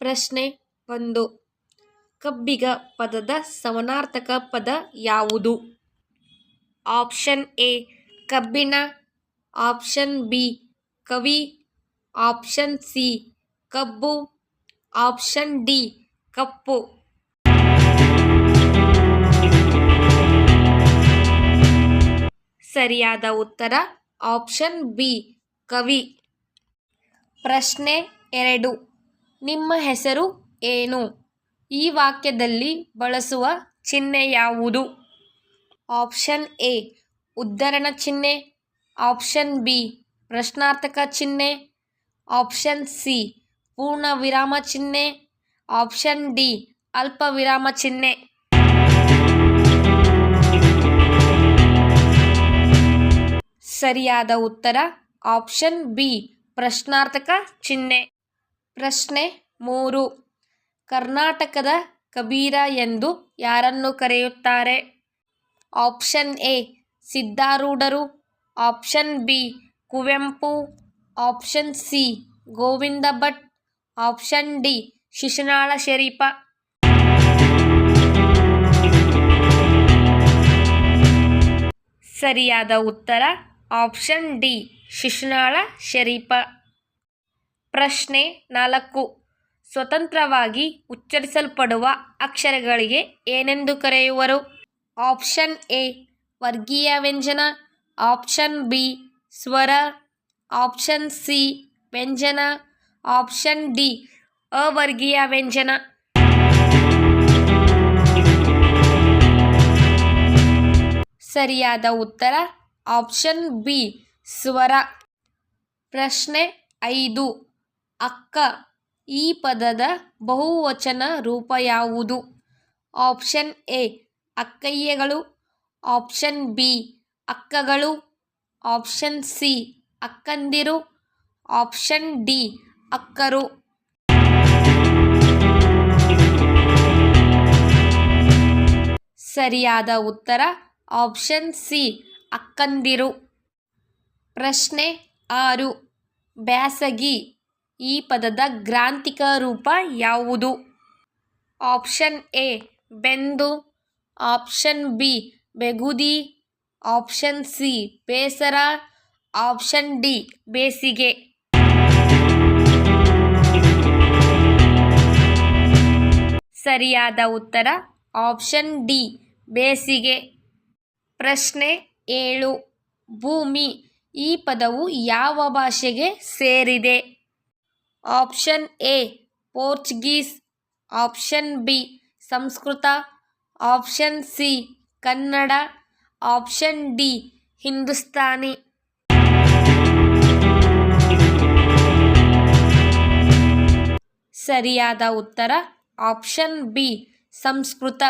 ಪ್ರಶ್ನೆ ಒಂದು. ಕಬ್ಬಿಗ ಪದದ ಸಮನಾರ್ಥಕ ಪದ ಯಾವುದು? ಆಪ್ಷನ್ ಎ ಕಬ್ಬಿನ ಆಪ್ಷನ್ ಬಿ, ಕವಿ. ಆಪ್ಷನ್ ಸಿ, ಕಬ್ಬು. ಆಪ್ಷನ್ ಡಿ, ಕಪ್ಪು. ಸರಿಯಾದ ಉತ್ತರ, ಆಪ್ಷನ್ ಬಿ, ಕವಿ. ಪ್ರಶ್ನೆ ಎರಡು. ನಿಮ್ಮ ಹೆಸರು ಏನು? ಈ ವಾಕ್ಯದಲ್ಲಿ ಬಳಸುವ ಚಿಹ್ನೆ ಯಾವುದು? ಆಪ್ಷನ್ ಎ, ಉದ್ಧರಣ ಚಿಹ್ನೆ. ಆಪ್ಷನ್ ಬಿ, ಪ್ರಶ್ನಾರ್ಥಕ ಚಿಹ್ನೆ. ಆಪ್ಷನ್ ಸಿ ಪೂರ್ಣ ವಿರಾಮ ಚಿಹ್ನೆ. ಆಪ್ಷನ್ ಡಿ ಅಲ್ಪ ವಿರಾಮ ಚಿಹ್ನೆ. ಸರಿಯಾದ ಉತ್ತರ ಆಪ್ಷನ್ ಬಿ, ಪ್ರಶ್ನಾರ್ಥಕ ಚಿಹ್ನೆ. ಪ್ರಶ್ನೆ ಮೂರು. ಕರ್ನಾಟಕದ ಕಬೀರ ಎಂದು ಯಾರನ್ನು ಕರೆಯುತ್ತಾರೆ? ಆಪ್ಷನ್ ಎ ಸಿದ್ಧಾರೂಢರು option B, Kuvempu. Option C, Govinda Bhat. Option D, Shishunala Sharifa. ಸರಿಯಾದ ಉತ್ತರ ಆಪ್ಷನ್ ಡಿ, ಶಿಶುನಾಳ ಶರೀಫ. ಪ್ರಶ್ನೆ ನಾಲ್ಕು. ಸ್ವತಂತ್ರವಾಗಿ ಉಚ್ಚರಿಸಲ್ಪಡುವ ಅಕ್ಷರಗಳಿಗೆ ಏನೆಂದು ಕರೆಯುವರು? ಆಪ್ಷನ್ ಎ, ವರ್ಗೀಯ ವ್ಯಂಜನ. ಆಪ್ಷನ್ ಬಿ, ಸ್ವರ. ಆಪ್ಷನ್ ಸಿ, ವ್ಯಂಜನ. ಆಪ್ಷನ್ ಡಿ, ಅವರ್ಗೀಯ ವ್ಯಂಜನ. ಸರಿಯಾದ ಉತ್ತರ, ಆಪ್ಷನ್ ಬಿ, ಸ್ವರ. ಪ್ರಶ್ನೆ ಐದು. ಅಕ್ಕ, ಈ ಪದದ ಬಹುವಚನ ರೂಪ ಯಾವುದು? ಆಪ್ಷನ್ ಎ, ಅಕ್ಕಯ್ಯಗಳು. ಆಪ್ಷನ್ ಬಿ, ಅಕ್ಕಗಳು. ಆಪ್ಷನ್ ಸಿ, ಅಕ್ಕಂದಿರು. ಆಪ್ಷನ್ ಡಿ, ಅಕ್ಕರು. ಸರಿಯಾದ ಉತ್ತರ, ಆಪ್ಷನ್ ಸಿ, ಅಕ್ಕಂದಿರು. ಪ್ರಶ್ನೆ ಆರು, ಬ್ಯಾಸಗಿ. ಈ ಪದದ ಗ್ರಾಂಥಿಕ ರೂಪ ಯಾವುದು? ಆಪ್ಷನ್ ಎ, ಬೆಂದು. ಆಪ್ಷನ್ ಬಿ, ಬೆಗುದಿ. ಆಪ್ಷನ್ ಸಿ, ಬೇಸರ. ಆಪ್ಷನ್ ಡಿ, ಬೇಸಿಗೆ. ಸರಿಯಾದ ಉತ್ತರ, ಆಪ್ಷನ್ ಡಿ, ಬೇಸಿಗೆ. ಪ್ರಶ್ನೆ ಏಳು. ಭೂಮಿ ಈ ಪದವು ಯಾವ ಭಾಷೆಗೆ ಸೇರಿದೆ? Option A, Portuguese. Option B, Sanskrit. Option C, Kannada. Option D, Hindustani. ಸರಿಯಾದ ಉತ್ತರ ಆಪ್ಷನ್ ಬಿ, ಸಂಸ್ಕೃತ.